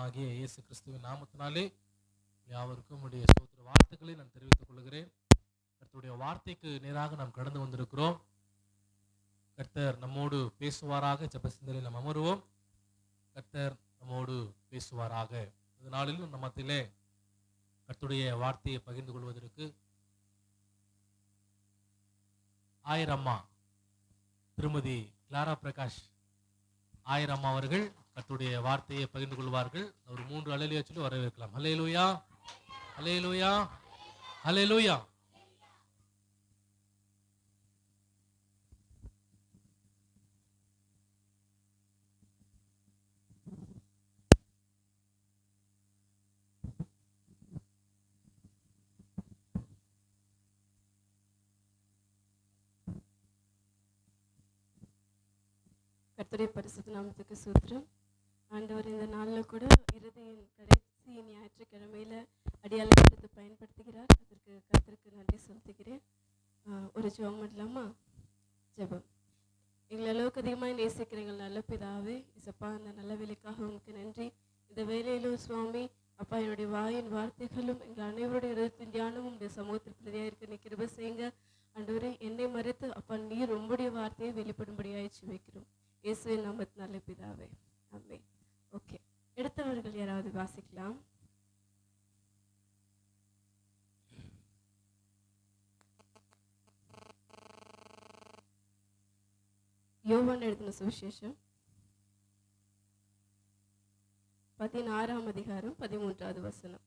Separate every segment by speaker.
Speaker 1: ஆகிய இயேசு கிறிஸ்துவின் நாமத்தினாலே யாவருக்கும் உடைய சோதர வாழ்த்துக்களை நான் தெரிவித்துக் கொள்கிறேன். கர்த்தருடைய வார்த்தைக்கு நேராக நாம் கடந்து வந்திருக்கிறோம். கர்த்தர் நம்மோடு பேசுவாராக ஜெப நாம் அமருவோம். கர்த்தர் நம்மோடு பேசுவாராக. இதனாலும் நம்ம மத்தியிலே கர்த்தருடைய வார்த்தையை பகிர்ந்து கொள்வதற்கு ஆயிரம்மா திருமதி கிளாரா பிரகாஷ் ஆயிரம்மா அவர்கள் கத்துடைய வார்த்தையை பகிர்ந்து கொள்வார்கள். ஒரு மூன்று அலையிலையா சொல்லி வரவேற்கலாம். ஹலேலூயா ஹலேலூயா ஹலேலூயா
Speaker 2: கர்த்தருடைய பரிசுத்த நாமத்துக்கு சூத்திரம். ஆண்டவர் இந்த நாளில் கூட இறுதியின் கடைசி ஞாயிற்றுக்கிழமையில் அடியாளம் எடுத்து பயன்படுத்துகிறார். அதற்கு கர்த்தருக்கு நன்றி செலுத்துகிறேன். ஒரு ஜெபம் பண்ணலாமா ஜெபம். எங்களை அளவுக்கு அதிகமாக நேசிக்கிற எங்கள் நல்ல பிதாவே இசப்பா அந்த நல்ல வேலைக்காக உங்களுக்கு நன்றி. இந்த வேலையிலும் சுவாமி அப்பா என்னுடைய வாயின் வார்த்தைகளும் எங்கள் அனைவருடைய இருதத்தின் தியானமும் உடைய சமூகத்தில் பிரதியாக இருக்க நீ கிருபை செய்யுங்க. அன்றுவரே என்னை மறைத்து அப்பா நீர் உங்களுடைய வார்த்தையை வெளிப்படும்படியாக வைக்கிறோம் இயேசுவின் நல்ல பிதாவே. அம்மே ஓகே. எடுத்தவர்கள் யாராவது வாசிக்கலாம்? யோவான் எழுதின சுவிசேஷம். பதினாறாம் அதிகாரம் பதிமூன்றாவது வசனம்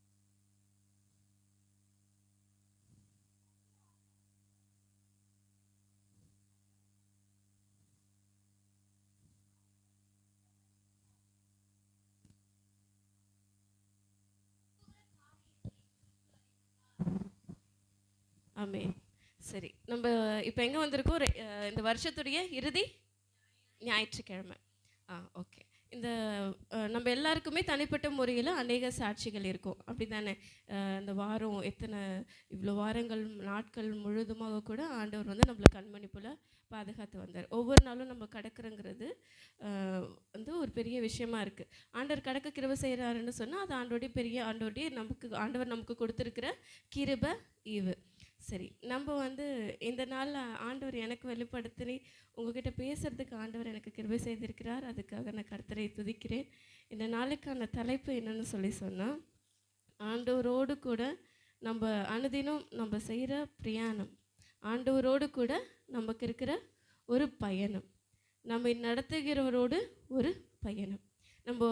Speaker 2: ஆமென் சரி நம்ம இப்போ எங்கே வந்திருக்கோம்? இந்த வருஷத்துடைய இறுதி ஞாயிற்றுக்கிழமை. ஆ ஓகே. இந்த நம்ம எல்லாருக்குமே தனிப்பட்ட முறையில் அநேக சாட்சிகள் இருக்கும். அப்படி தானே இந்த வாரம் எத்தனை இவ்வளோ வாரங்கள் நாட்கள் முழுதுமாக கூட ஆண்டவர் வந்து நம்மளை கண்மணி போல் பாதுகாத்து வந்தார். ஒவ்வொரு நாளும் நம்ம கடக்கிறங்கிறது வந்து ஒரு பெரிய விஷயமா இருக்குது ஆண்டவர் கடக்க கிருபை செய்கிறாருன்னு சொன்னால் அது ஆண்டோடைய பெரிய ஆண்டோடைய நமக்கு ஆண்டவர் நமக்கு கொடுத்துருக்கிற கிருப ஈவு சரி. நம்ம வந்து இந்த நாளில் ஆண்டவர் எனக்கு வெளிப்படுத்தி உங்ககிட்ட பேசுறதுக்கு ஆண்டவர் எனக்கு கிருபை செய்திருக்கிறார். அதுக்காக நான் கர்த்தரை துதிக்கிறேன். இந்த நாளுக்கான தலைப்பு என்னன்னு சொல்லி சொன்னால் ஆண்டவரோடு கூட நம்ம அனுதினம் நம்ம செய்கிற பிரயாணம் ஆண்டவரோடு கூட நமக்கு இருக்கிற ஒரு பயணம் நம்ம நடத்துகிறவரோடு ஒரு பயணம். நம்ம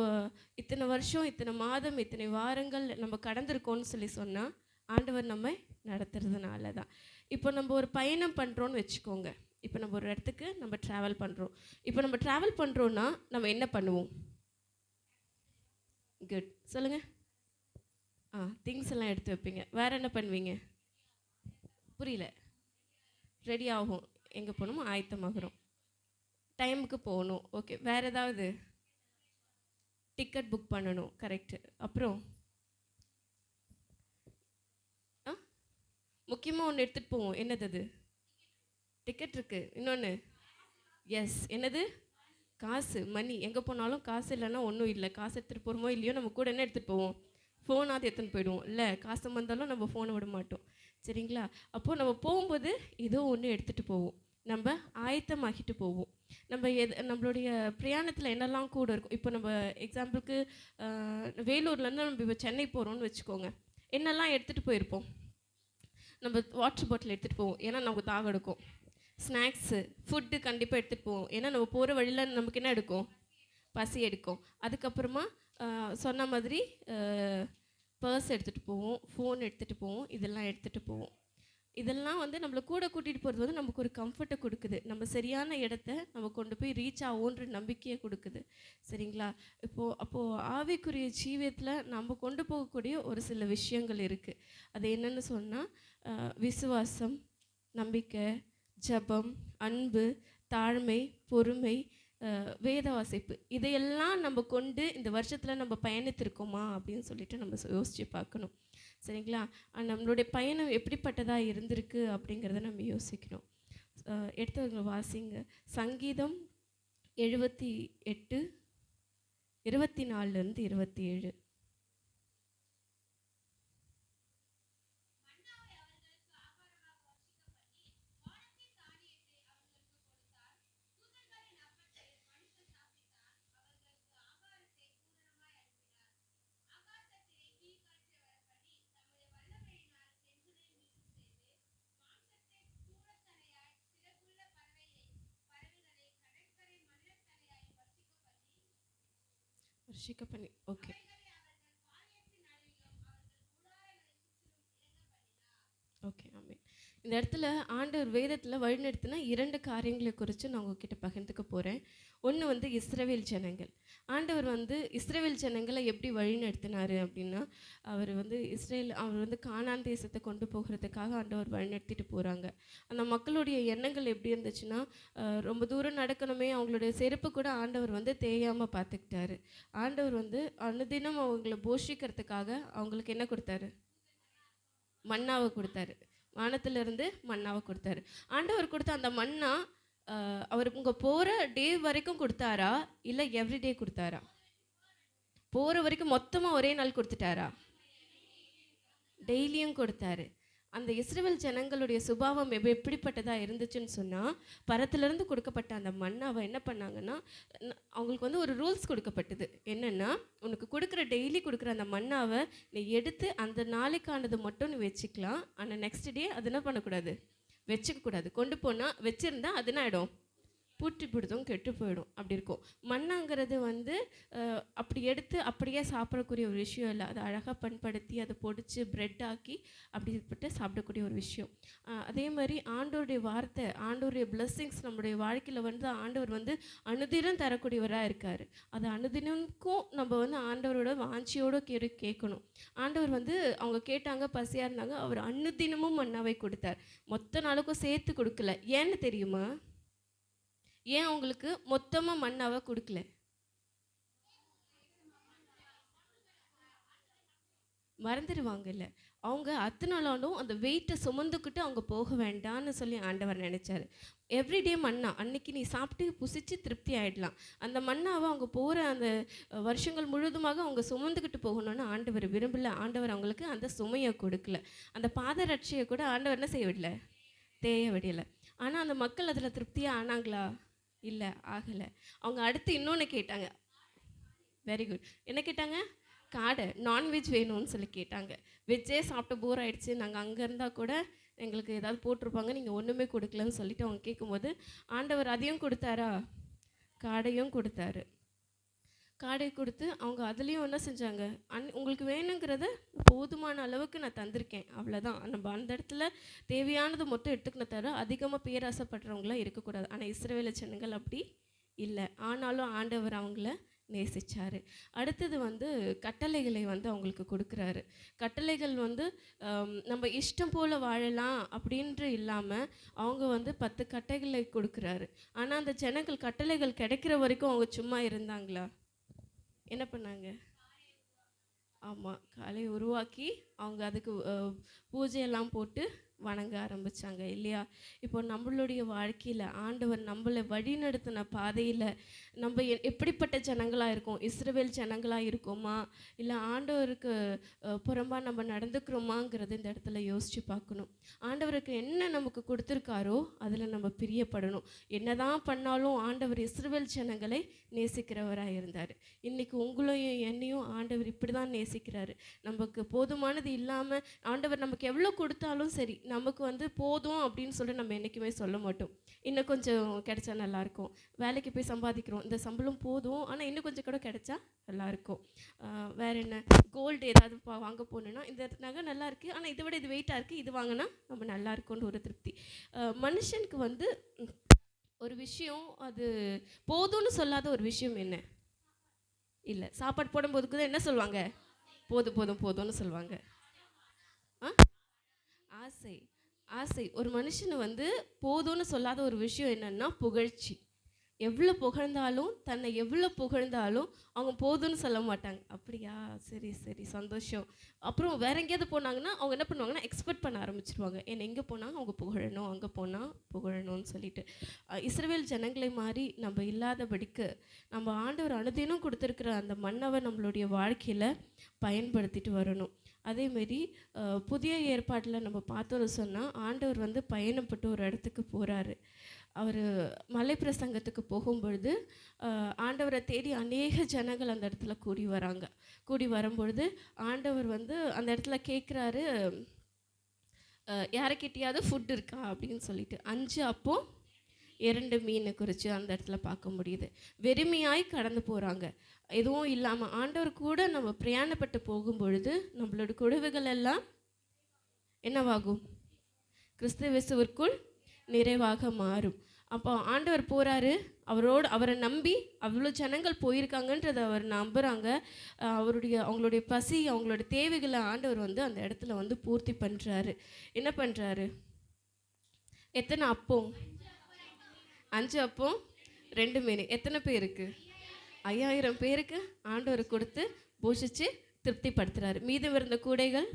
Speaker 2: இத்தனை வருஷம் இத்தனை மாதம் இத்தனை வாரங்கள் நம்ம கடந்திருக்கோம்னு சொல்லி சொன்னால் ஆண்டவர் நம்மை நடத்துறதுனால தான் இப்போ நம்ம ஒரு பயணம் பண்ணுறோன்னு வச்சுக்கோங்க. இப்போ நம்ம ஒரு இடத்துக்கு நம்ம ட்ராவல் பண்ணுறோம் இப்போ நம்ம ட்ராவல் பண்ணுறோன்னா நம்ம என்ன பண்ணுவோம்? குட் சொல்லுங்கள் ஆ திங்ஸ் எல்லாம் எடுத்து வைப்பீங்க. வேறு என்ன பண்ணுவீங்க? புரியல. ரெடி ஆகும். எங்கே போகணுமோ ஆயத்தமாகறோம். டைமுக்கு போகணும். ஓகே வேறு ஏதாவது? டிக்கெட் புக் பண்ணணும். கரெக்டு அப்புறம் ஆ முக்கியமாக ஒன்று எடுத்துகிட்டு போவோம். என்னது அது? டிக்கெட் இருக்குது இன்னொன்று எஸ் என்னது? காசு மணி எங்கே போனாலும் காசு இல்லைன்னா ஒன்றும் இல்லை. காசு எடுத்துகிட்டு போகிறோமோ இல்லையோ நம்ம கூட என்ன எடுத்துகிட்டு போவோம்? ஃபோனாவது எடுத்துன்னு போயிடுவோம். இல்லை காசு வந்தாலும் நம்ம ஃபோனை விட மாட்டோம். சரிங்களா? அப்போது நம்ம போகும்போது ஏதோ ஒன்று எடுத்துகிட்டு போவோம். நம்ம ஆயத்தமாகிட்டு போவோம். நம்ம எது நம்மளுடைய பிரயாணத்தில் என்னெல்லாம் கூட இருக்கும். இப்போ நம்ம எக்ஸாம்பிளுக்கு வேலூர்லேருந்து நம்ம இப்போ சென்னை போகிறோம்னு வச்சுக்கோங்க. என்னெல்லாம் எடுத்துகிட்டு போயிருப்போம்? நம்ம வாட்டர் பாட்டில் எடுத்துகிட்டு போவோம். ஏன்னா நமக்கு தாகம் எடுக்கும். ஸ்நாக்ஸு ஃபுட்டு கண்டிப்பாக எடுத்துகிட்டு போவோம். ஏன்னா நம்ம போகிற வழியில் நமக்கு என்ன எடுக்கும்? பசி எடுக்கும். அதுக்கப்புறமா சொன்ன மாதிரி பர்ஸ் எடுத்துகிட்டு போவோம். ஃபோன் எடுத்துகிட்டு போவோம். இதெல்லாம் எடுத்துகிட்டு போவோம். இதெல்லாம் வந்து நம்மளை கூட கூட்டிகிட்டு போகிறது வந்து நமக்கு ஒரு கம்ஃபர்ட்டை கொடுக்குது. நம்ம சரியான இடத்த நம்ம கொண்டு போய் ரீச் ஆகும்ன்ற நம்பிக்கையை கொடுக்குது. சரிங்களா? இப்போது அப்போது ஆவிக்குரிய ஜீவியத்தில் நம்ம கொண்டு போகக்கூடிய ஒரு சில விஷயங்கள் இருக்குது அது என்னென்னு சொன்னால் விசுவாசம் நம்பிக்கை ஜெபம் அன்பு தாழ்மை பொறுமை வேத வாசிப்பு. இதையெல்லாம் நம்ம கொண்டு இந்த வருஷத்தில் நம்ம பயணித்திருக்கோமா அப்படின்னு சொல்லிட்டு நம்ம யோசித்து பார்க்கணும். சரிங்களா? நம்மளுடைய பயணம் எப்படிப்பட்டதாக இருந்திருக்கு அப்படிங்கிறத நம்ம யோசிக்கணும். எடுத்தவங்க வாசிங்க. சங்கீதம் எழுபத்தி எட்டு இருபத்தி நாலுலேருந்து இருபத்தி ஏழு. வர்ஷிக்க பண்ணி ஓகே ஓகே இந்த இடத்துல ஆண்டவர் வேதத்தில் வழிநடத்தின இரண்டு காரியங்களை குறித்து நான் உங்ககிட்ட பகிர்ந்துக்க போகிறேன் ஒன்று வந்து இஸ்ரவேல் ஜனங்கள். ஆண்டவர் வந்து இஸ்ரேவேல் ஜனங்களை எப்படி வழிநடத்தினாரு அப்படின்னா அவர் வந்து இஸ்ரேல் அவர் வந்து காணான் தேசத்தை கொண்டு போகிறதுக்காக ஆண்டவர் வழிநடத்திட்டு போகிறாங்க அந்த மக்களுடைய எண்ணங்கள் எப்படி இருந்துச்சுன்னா ரொம்ப தூரம் நடக்கணுமே அவங்களுடைய செருப்பு கூட ஆண்டவர் வந்து தேயாமல் பார்த்துக்கிட்டாரு. ஆண்டவர் வந்து அனுதினம் அவங்கள போஷிக்கிறதுக்காக அவங்களுக்கு என்ன கொடுத்தாரு? மன்னாவை கொடுத்தாரு. வானத்திலிருந்து மன்னாவை கொடுத்தாரு. ஆண்டவர் கொடுத்த அந்த மன்னா அவர் உங்கள் போகிற டே வரைக்கும் கொடுத்தாரா? இல்லை எவ்ரிடே கொடுத்தாரா? போகிற வரைக்கும் மொத்தமாக ஒரே நாள் கொடுத்துட்டாரா? டெய்லியும் கொடுத்தாரு. அந்த இஸ்ரேல் ஜனங்களுடைய சுபாவம் எப் எப்படிப்பட்டதாக இருந்துச்சுன்னு சொன்னால் பரத்திலிருந்து கொடுக்கப்பட்ட அந்த மண்ணாவை என்ன பண்ணாங்கன்னா அவங்களுக்கு வந்து ஒரு ரூல்ஸ் கொடுக்கப்பட்டது. என்னென்னா உனக்கு கொடுக்குற டெய்லி கொடுக்குற அந்த மண்ணாவை நீ எடுத்து அந்த நாளைக்கானது மட்டும் நீ வச்சுக்கலாம். ஆனால் நெக்ஸ்ட் டே அது என்ன பண்ணக்கூடாது? வச்சுக்கக்கூடாது. கொண்டு போனால் வச்சுருந்தா அது என்ன ஆகிடும் பூட்டி பிடித்தும் கெட்டு போயிடும். அப்படி இருக்கும். மண்ணாங்கிறது வந்து அப்படி எடுத்து அப்படியே சாப்பிடக்கூடிய ஒரு விஷயம் இல்லை. அதை அழகாக பண்படுத்தி அதை பொடிச்சு பிரெட் ஆக்கி அப்படிப்பட்டு சாப்பிடக்கூடிய ஒரு விஷயம். அதே மாதிரி ஆண்டவருடைய வார்த்தை ஆண்டவருடைய பிளெஸ்ஸிங்ஸ் நம்மளுடைய வாழ்க்கையில் வந்து ஆண்டவர் வந்து அனுதினம் தரக்கூடியவராக இருக்கார். அது அனுதினமுக்கும் நம்ம வந்து ஆண்டவரோட வாஞ்சியோடு கே கேட்கணும். ஆண்டவர் வந்து அவங்க கேட்டாங்க பசியாக இருந்தாங்க அவர் அனுதினமும் மண்ணாவை கொடுத்தார். மொத்த நாளுக்கும் சேர்த்து கொடுக்கல. ஏன்னு தெரியுமா? ஏன் அவங்களுக்கு மொத்தமாக மண்ணாவை கொடுக்கல? மறந்துடுவாங்கல்ல அவங்க அத்தனை நாளாலும் அந்த வெயிட்டை சுமந்துக்கிட்டு அவங்க போக வேண்டாம்னு சொல்லி ஆண்டவர் நினச்சாரு. எவ்ரிடே மண்ணா அன்னைக்கு நீ சாப்பிட்டு புசிச்சு திருப்தி ஆயிடலாம். அந்த மண்ணாவை அவங்க போகிற அந்த வருஷங்கள் முழுதுமாக அவங்க சுமந்துக்கிட்டு போகணும்னு ஆண்டவர் விரும்பல. ஆண்டவர் அவங்களுக்கு அந்த சுமையை கொடுக்கல. அந்த பாதரட்சியை கூட ஆண்டவர் என்ன செய்ய விடல? தேய விடலை. ஆனால் அந்த மக்கள் அதில் திருப்தியாக ஆனாங்களா? இல்லை ஆகலை. அவங்க அடுத்து இன்னொன்று கேட்டாங்க. வெரி குட் என்ன கேட்டாங்க? காடை நான்வெஜ் வேணும்னு சொல்லி கேட்டாங்க. வெஜ்ஜே சாப்பிட்டு போர் ஆயிடுச்சு. நாங்கள் அங்கே இருந்தால் கூட எங்களுக்கு ஏதாவது போட்டிருப்பாங்க. நீங்கள் ஒன்றுமே கொடுக்கலன்னு சொல்லிட்டு அவங்க கேட்கும்போது ஆண்டவர் அதையும் கொடுத்தாரா? காடையும் கொடுத்தாரு. காடை கொடுத்து அவங்க அதுலேயும் என்ன செஞ்சாங்க? அன் உங்களுக்கு வேணுங்கிறத போதுமான அளவுக்கு நான் தந்திருக்கேன். அவ்வளோதான் நம்ம அந்த இடத்துல தேவையானது மட்டும் எடுத்துக்கணும் தவிர அதிகமாக பேராசைப்படுறவங்களாம் இருக்கக்கூடாது. ஆனால் இஸ்ரேவேல ஜனங்கள் அப்படி இல்லை. ஆனாலும் ஆண்டவர் அவங்கள நேசிச்சார். அடுத்தது வந்து கட்டளைகளை வந்து அவங்களுக்கு கொடுக்குறாரு. கட்டளைகள் வந்து நம்ம இஷ்டம் போல் வாழலாம் அப்படின்று இல்லாமல் அவங்க வந்து பத்து கட்டளைகளை கொடுக்குறாரு. ஆனால் அந்த ஜனங்கள் கட்டளைகள் கிடைக்கிற வரைக்கும் அவங்க சும்மா இருந்தாங்களா? என்ன பண்ணாங்க? ஆமாம் காலை உருவாக்கி அவங்க அதுக்கு பூஜையெல்லாம் போட்டு வணங்க ஆரம்பிச்சாங்க இல்லையா? இப்போ நம்மளுடைய வாழ்க்கையில் ஆண்டவர் நம்மளை வழிநடத்தின பாதையில் நம்ம எ- எப்படிப்பட்ட ஜனங்களாக இருக்கோம்? இஸ்ரவேல் ஜனங்களாக இருக்கோமா? இல்லை ஆண்டவருக்கு புறம்பாக நம்ம நடந்துக்கிறோமாங்கிறது இந்த இடத்துல யோசித்து பார்க்கணும். ஆண்டவருக்கு என்ன நமக்கு கொடுத்துருக்காரோ அதில் நம்ம பிரியப்படணும். என்னதான் பண்ணாலும் ஆண்டவர் இஸ்ரவேல் ஜனங்களை நேசிக்கிறவராக இருந்தார். இன்றைக்கி உங்களையும் என்னையும் ஆண்டவர் இப்படி தான் நேசிக்கிறாரு. நமக்கு போதுமானது இல்லாமல் ஆண்டவர் நமக்கு எவ்வளோ கொடுத்தாலும் சரி நமக்கு வந்து போதும் அப்படின்னு சொல்லிட்டு நம்ம என்றைக்குமே சொல்ல மாட்டோம். இன்னும் கொஞ்சம் கிடைச்சா நல்லாயிருக்கும். வேலைக்கு போய் சம்பாதிக்கிறோம். இந்த சம்பளம் போதும். ஆனால் இன்னும் கொஞ்சம் கூட கிடைச்சா நல்லாயிருக்கும். வேறு என்ன? கோல்டு ஏதாவது பா- வாங்க போகணுன்னா இந்த நகை நல்லா இருக்குது ஆனால் இதை விட இது வெயிட்டாக இருக்குது இது வாங்கினா நம்ம நல்லா இருக்கும்னு ஒரு திருப்தி. மனுஷனுக்கு வந்து ஒரு விஷயம் அது போதும்னு சொல்லாத ஒரு விஷயம் என்ன? இல்லை. சாப்பாடு போடும்போதுக்கு தான் என்ன சொல்லுவாங்க? போதும் போதும் போதும்னு சொல்லுவாங்க. ஆ? ஆசை. ஆசை. ஒரு மனுஷனை வந்து போதும்னு சொல்லாத ஒரு விஷயம் என்னன்னா புகழ்ச்சி. எவ்வளோ புகழ்ந்தாலும் தன்னை எவ்வளோ புகழ்ந்தாலும் அவங்க போதும்னு சொல்ல மாட்டாங்க. அப்படியா? சரி சரி. சந்தோஷம். அப்புறம் வேற எங்கேயாவது போனாங்கன்னா அவங்க என்ன பண்ணுவாங்கன்னா எக்ஸ்பெக்ட் பண்ண ஆரம்பிச்சிருவாங்க. என்ன எங்கே போனால் அவங்க புகழணும். அங்கே போனால் புகழணும்னு சொல்லிட்டு. இஸ்ரேல் ஜனங்களை மாதிரி நம்ம இல்லாதபடிக்கு நம்ம ஆண்டவர் அனுதினம் கொடுத்துருக்கிற அந்த மன்னவை நம்மளுடைய வாழ்க்கையில் பயன்படுத்திட்டு வரணும். அதேமாரி புதிய ஏற்பாட்டில் நம்ம பார்த்தோம்னு சொன்னால் ஆண்டவர் வந்து பயணப்பட்டு ஒரு இடத்துக்கு போகிறாரு அவர் மலை பிரசங்கத்துக்கு போகும்பொழுது ஆண்டவரை தேடி அநேக ஜனங்கள் அந்த இடத்துல கூடி வராங்க. கூடி வரும்பொழுது ஆண்டவர் வந்து அந்த இடத்துல கேட்குறாரு யாரைக்கிட்டையாவது ஃபுட் இருக்கா? அப்படின்னு சொல்லிட்டு. அஞ்சு அப்போ இரண்டு மீனை குறித்து அந்த இடத்துல பார்க்க முடியுது. வெறுமையாய் கடந்து போகிறாங்க எதுவும் இல்லாமல் ஆண்டவர் கூட நம்ம பிரயாணப்பட்டு போகும்பொழுது நம்மளோட குழுவுகள் எல்லாம் என்னவாகும் கிறிஸ்துவிசுவிற்குள் நிறைவாக மாறும். அப்போ ஆண்டவர் போகிறாரு அவரோடு அவரை நம்பி அவ்வளோ ஜனங்கள் போயிருக்காங்கன்றதை அவர் நம்புகிறாங்க அவருடைய அவங்களுடைய பசி அவங்களோட தேவைகளை ஆண்டவர் வந்து அந்த இடத்துல வந்து பூர்த்தி பண்ணுறாரு என்ன பண்ணுறாரு எத்தனை அப்பம்? அஞ்சு அப்பம் ரெண்டு மீன். எத்தனை பேருக்கு? ஐயாயிரம் பேருக்கு ஆண்டவர் கொடுத்து பூஷிச்சு திருப்திப்படுத்துறாரு. மீதம் இருந்த கூடைகள்?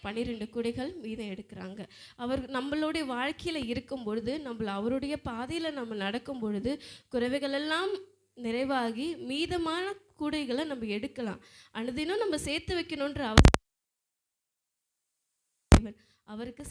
Speaker 2: பன்னிரெண்டு கூடைகள் மீதம் எடுக்கிறாங்க. அவர் நம்மளுடைய வாழ்க்கையில் இருக்கும் பொழுது நம்மள அவருடைய பாதையில் நம்ம நடக்கும் பொழுது குறைவுகள் எல்லாம் நிறைவாகி மீதமான கூடைகளை நம்ம எடுக்கலாம். அனுதினம் நம்ம சேர்த்து வைக்கணுன்ற அவர் அவருக்கு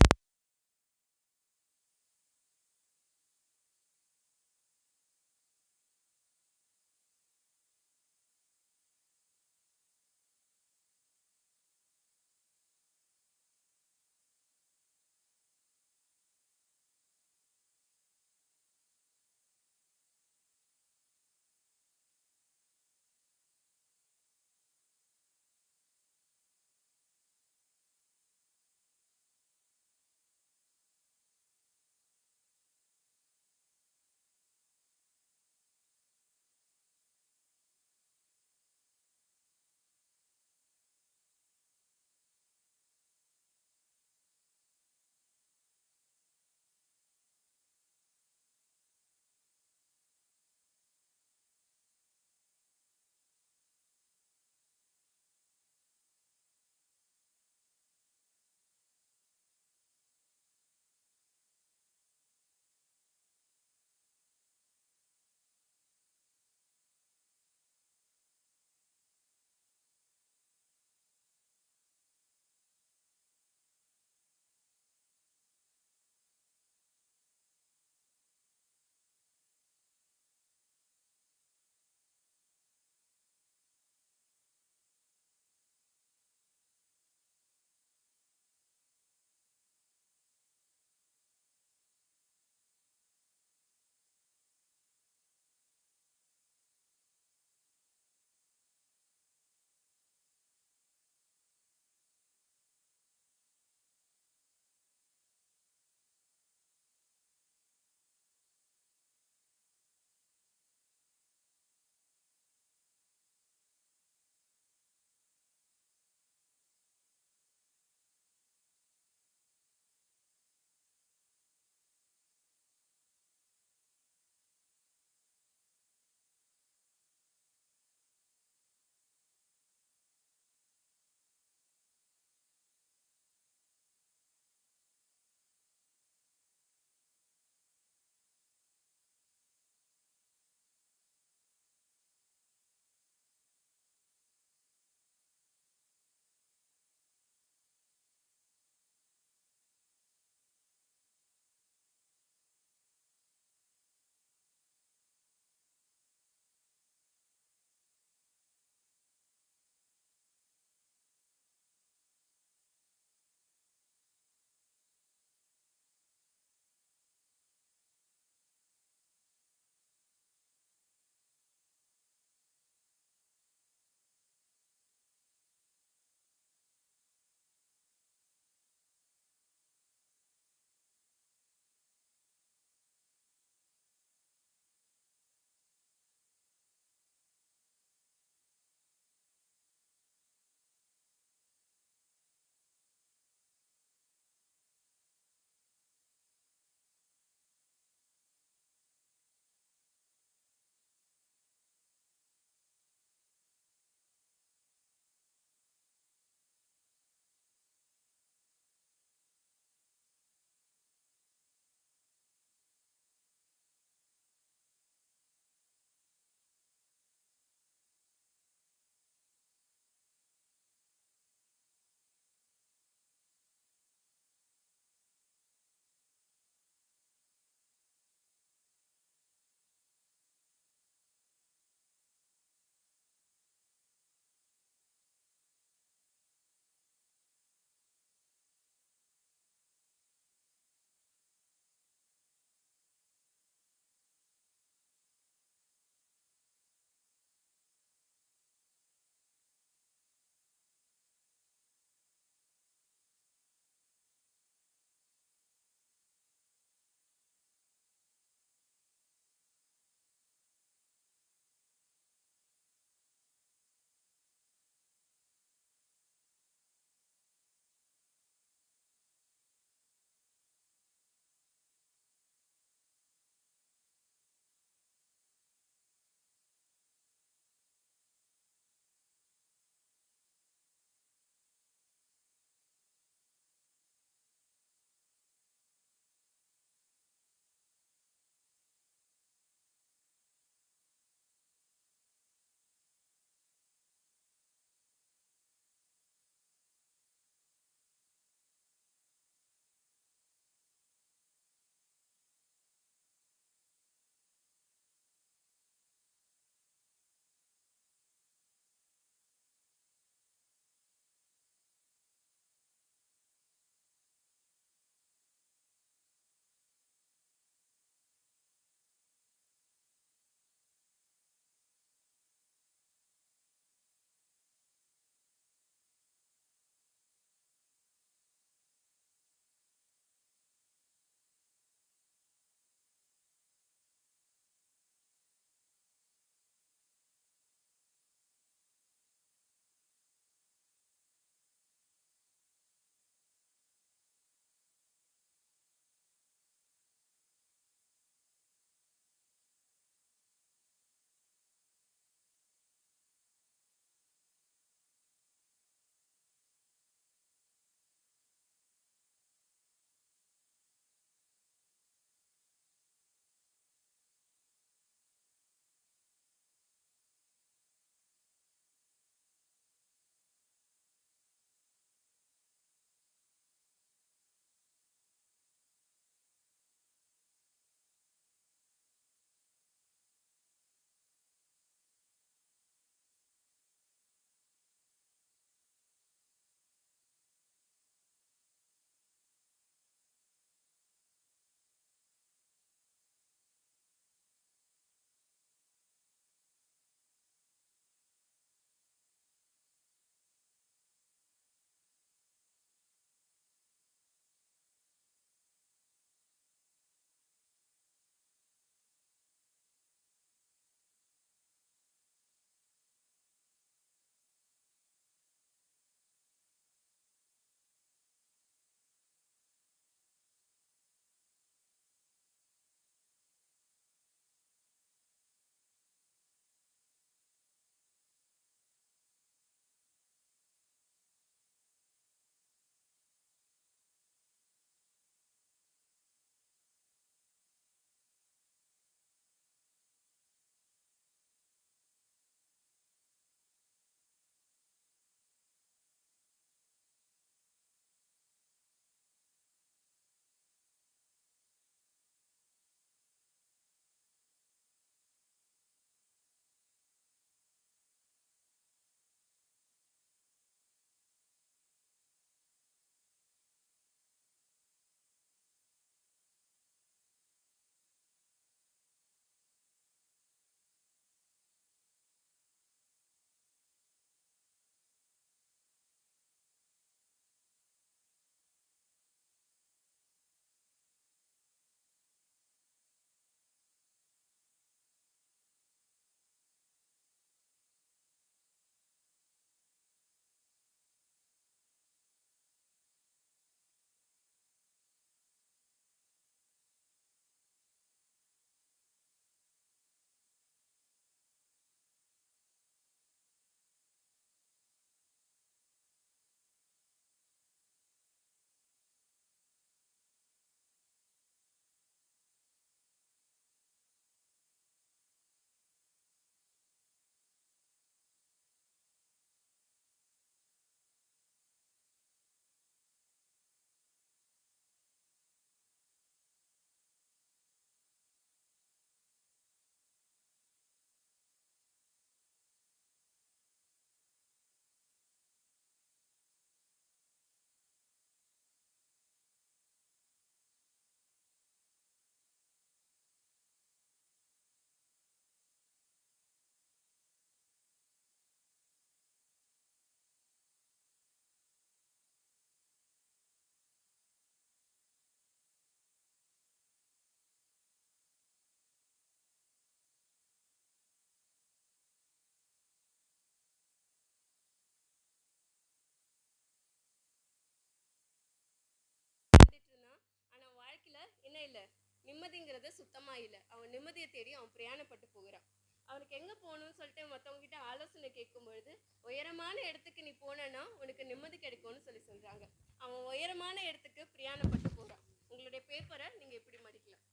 Speaker 2: நிம்மதிங்கிறது சுத்தமா இல்லை. அவன் நிம்மதியை தேடி அவன் பிரயாணப்பட்டு போகிறான். அவனுக்கு எங்க போகணும்னு சொல்லிட்டு மத்தவங்க கிட்ட ஆலோசனை கேட்கும் பொழுது உயரமான இடத்துக்கு நீ போனேன்னா உனக்கு நிம்மதி கிடைக்கும்னு சொல்லி சொல்றாங்க. அவன் உயரமான இடத்துக்கு பிரயாணப்பட்டு போறான். உங்களுடைய பேப்பரை நீங்க எப்படி மடிக்கலாம்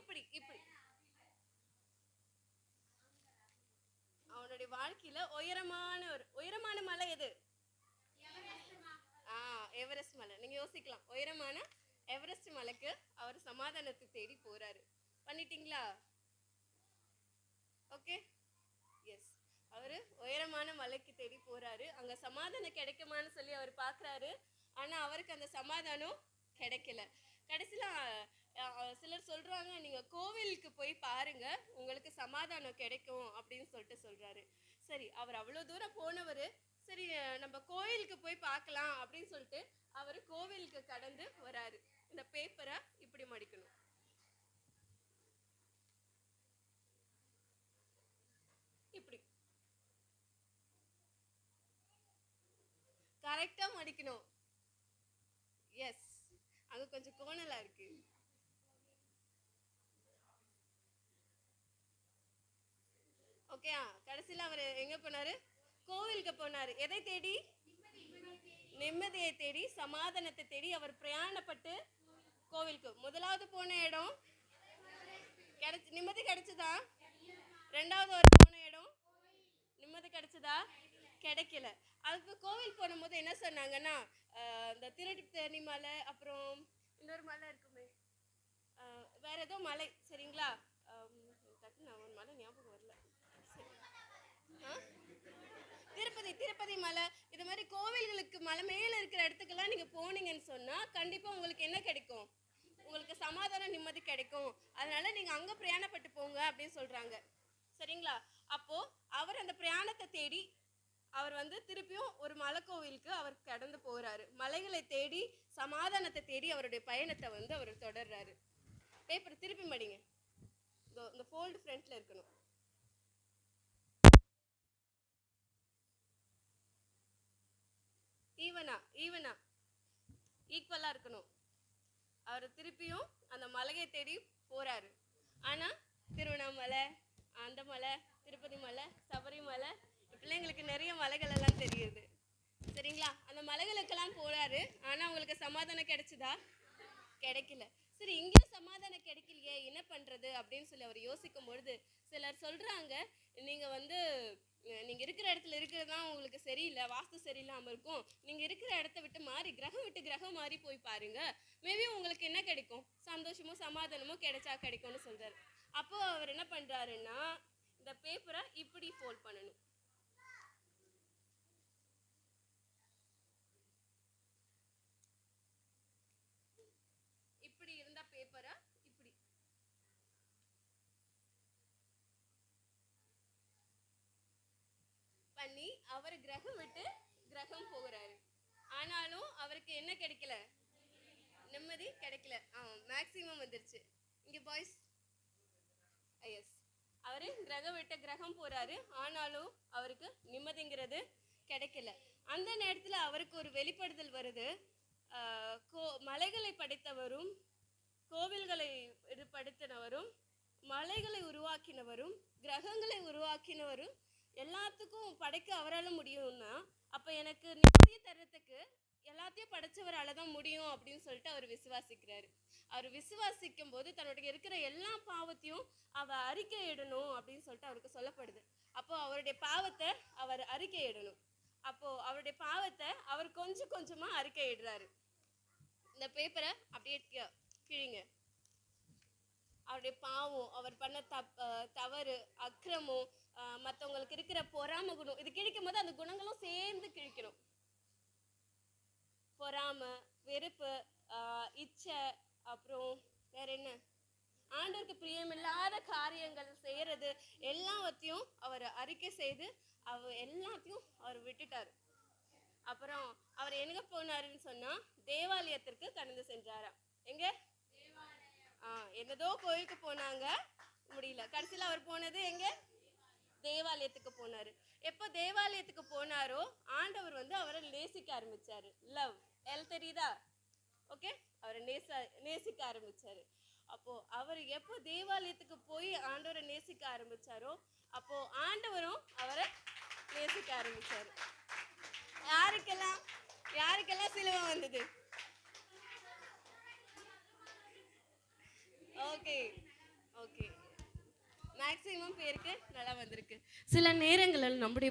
Speaker 2: இப்படி இப்படி உயரமான ஒரு உயரமான மலை எது? ஆ எவரெஸ்ட் மலை. நீங்க யோசிக்கலாம். உயரமான எவரெஸ்ட் மலைக்கு அவர் சமாதானத்தை தேடி போறாரு. பண்ணிட்டீங்களா? ஓகே எஸ் அவர் உயரமான மலைக்கு தேடி போறாரு. அங்க சமாதானம் கிடைக்குமான்னு சொல்லி அவர் பார்க்கறாரு ஆனா அவருக்கு அந்த சமாதானம் கிடைக்கல. கடைசியில சிலர் சொல்றாங்க நீங்க கோவிலுக்கு போய் பாருங்க உங்களுக்கு சமாதானம் கிடைக்கும் அப்படின்னு சொல்லிட்டு சொல்றாரு. சரி அவர் அவ்வளவு தூரம் போனவர் சரி நம்ம கோயிலுக்கு போய் பார்க்கலாம் அப்படின்னு சொல்லிட்டு அவர் கோவிலுக்கு கடந்து வராரு. இந்த பேப்பரை இப்படி மடிக்கணும். இப்படி. கரெக்டா மடிக்கணும். எஸ் அங்க கொஞ்சம் கோணலா இருக்கு. ஓகேயா கடைசியில் அவர் எங்கே போனாரு? கோவிலுக்கு போனார். எதை தேடி? நிம்மதியை தேடி சமாதானத்தை தேடி அவர் பிரயாணப்பட்டு கோவிலுக்கு. முதலாவது போன இடம் கிடைச்சி நிம்மதி கிடைச்சதா? ரெண்டாவது அவர் போன இடம் நிம்மதி கிடைச்சதா? கிடைக்கல. அதுக்கு கோவில் போகும்போது என்ன சொன்னாங்கன்னா இந்த திருட்டு தேனி மலை அப்புறம் இன்னொரு மலை இருக்குமே. வேற ஏதோ மலை சரிங்களா ஆம், டக்குன்னு நான் ஒரு மலை ஞாபகம் வரல சரி. ஆ? திருப்பதி திருப்பதி மலை இது மாதிரி கோவில்களுக்கு மலை மேலே இருக்கிற இடத்துக்கெல்லாம் நீங்கள் போனீங்கன்னு சொன்னால் கண்டிப்பாக உங்களுக்கு என்ன கிடைக்கும்? உங்களுக்கு சமாதானம் நிம்மதி கிடைக்கும். அதனால நீங்கள் அங்கே பிரயாணப்பட்டு போங்க அப்படின்னு சொல்கிறாங்க சரிங்களா? அப்போ அவர் அந்த பிரயாணத்தை தேடி அவர் வந்து திருப்பியும் ஒரு மலைக்கோவிலுக்கு அவர் கடந்து போகிறாரு மலைகளை தேடி சமாதானத்தை தேடி அவருடைய பயணத்தை வந்து அவர் தொடர்றாரு. பேப்பர் திருப்பி மடிங்க. இந்த ஃபோல்டு ஃப்ரண்ட்டில் இருக்கணும். ஈவனா ஈவனா. ஈக்குவலாக இருக்கணும். அவர் திருப்பியும் அந்த மலையை தேடி போகிறாரு ஆனால் திருவண்ணாமலை அந்த மலை திருப்பதி மலை சபரிமலை பிள்ளைங்களுக்கு நிறைய மலைகள் எல்லாம் தெரியுது. சரிங்களா? அந்த மலைகளுக்கெல்லாம் போகிறாரு ஆனால் அவங்களுக்கு சமாதானம் கிடைச்சதா? கிடைக்கல. சரி இங்கேயும் சமாதானம் கிடைக்கலையே. என்ன பண்ணுறது அப்படின்னு சொல்லி அவர் யோசிக்கும் பொழுது சிலர் சொல்கிறாங்க நீங்கள் வந்து நீங்கள் இருக்கிற இடத்துல இருக்கிறது தான் உங்களுக்கு சரியில்லை வாஸ்து சரியில்லாமல் இருக்கும். நீங்கள் இருக்கிற இடத்த விட்டு மாறி கிரகம் விட்டு கிரகம் மாறி போய் பாருங்க. மேபி உங்களுக்கு என்ன கிடைக்கும்? சந்தோஷமோ சமாதானமும் கிடைச்சா கிடைக்கும்னு சொல்கிறார் அப்போ அவர் என்ன பண்றாருன்னா இந்த பேப்பரை இப்படி ஃபோல்ட் பண்ணணும் இப்படி இருந்த பேப்பரை இப்படி பண்ணி அவர் கிரகம் விட்டு கிரகம் போகிறாரு. ஆனாலும் அவருக்கு என்ன கிடைக்கல? நிம்மதி கிடைக்கல. ஆ மேக்சிமம் வந்துருச்சு. இங்கே பாய்ஸ் எஸ் அவர் கிரகம் விட்டு கிரகம் போகிறாரு ஆனாலும் அவருக்கு நிம்மதிங்கிறது கிடைக்கல. அந்த நேரத்தில் அவருக்கு ஒரு வெளிப்படுதல் வருது. கோ மலைகளை படைத்தவரும் கோவில்களை இது படைத்தனவரும் மலைகளை உருவாக்கினவரும் கிரகங்களை உருவாக்கினவரும் எல்லாத்துக்கும் படைக்க அவரால முடியும்னா அப்ப எனக்கு நிம்மதியை தர்றதுக்கு எல்லாத்தையும் படைச்சவரால தான் முடியும் அப்படின்னு சொல்லிட்டு அவர் விசுவாசிக்கிறாரு. அவர் விசுவாசிக்கும் போது தன்னுடைய இருக்கிற எல்லா பாவத்தையும் அவர் அறிக்கையிடணும் அப்படின்னு சொல்லிட்டு அவருக்கு சொல்லப்படுது. அப்போ அவருடைய பாவத்தை அவர் அறிக்கையிடணும். அப்போ அவருடைய பாவத்தை அவர் கொஞ்சம் கொஞ்சமா அறிக்கையிடுறாரு. இந்த பேப்பரை அப்படியே கிழிங்க. அவருடைய பாவம் அவர் பண்ண தப் அஹ் தவறு அக்கிரமம் அஹ் மத்தவங்களுக்கு இருக்கிற பொறாம குணம் இது கிழிக்கும் போது அந்த குணங்களும் சேர்ந்து கிழிக்கணும். பொறாமை வெறுப்பு ஆஹ் இச்சை அப்புறம் வேற என்ன? ஆண்டவருக்கு பிரியமில்லாத காரியங்கள் செய்யறது எல்லாவற்றையும் அவர் அறிக்கை செய்து அவர் எல்லாத்தையும் அவர் விட்டுட்டாரு. அப்புறம் அவர் எங்க போனாருன்னு சொன்னா தேவாலயத்திற்கு கடந்து சென்றாராம். எங்க? ஆ என்னதோ கோயிலுக்கு போனாங்க. முடியல. கடைசியில் அவர் போனது எங்க? தேவாலயத்துக்கு போனாரு. எப்போ தேவாலயத்துக்கு போனாரோ ஆண்டவர் வந்து அவரை நேசிக்க ஆரம்பிச்சாரு. லவ் எல் தெரியுதா? ஓகே அவரை நேச நேசிக்க ஆரம்பிச்சாரு. அப்போ அவர் எப்போ தேவாலயத்துக்கு போய் ஆண்டவரை நேசிக்க ஆரம்பிச்சாரோ அப்போ ஆண்டவரும் அவரை நேசிக்க ஆரம்பிச்சாரு. யாருக்கெல்லாம்? யாருக்கெல்லாம் சிலுவை வந்தது? ஓகே ஓகே மேக்ஸிமம் பேருக்கு நல்லா வந்திருக்கு.
Speaker 3: சில நேரங்களில் நம்முடைய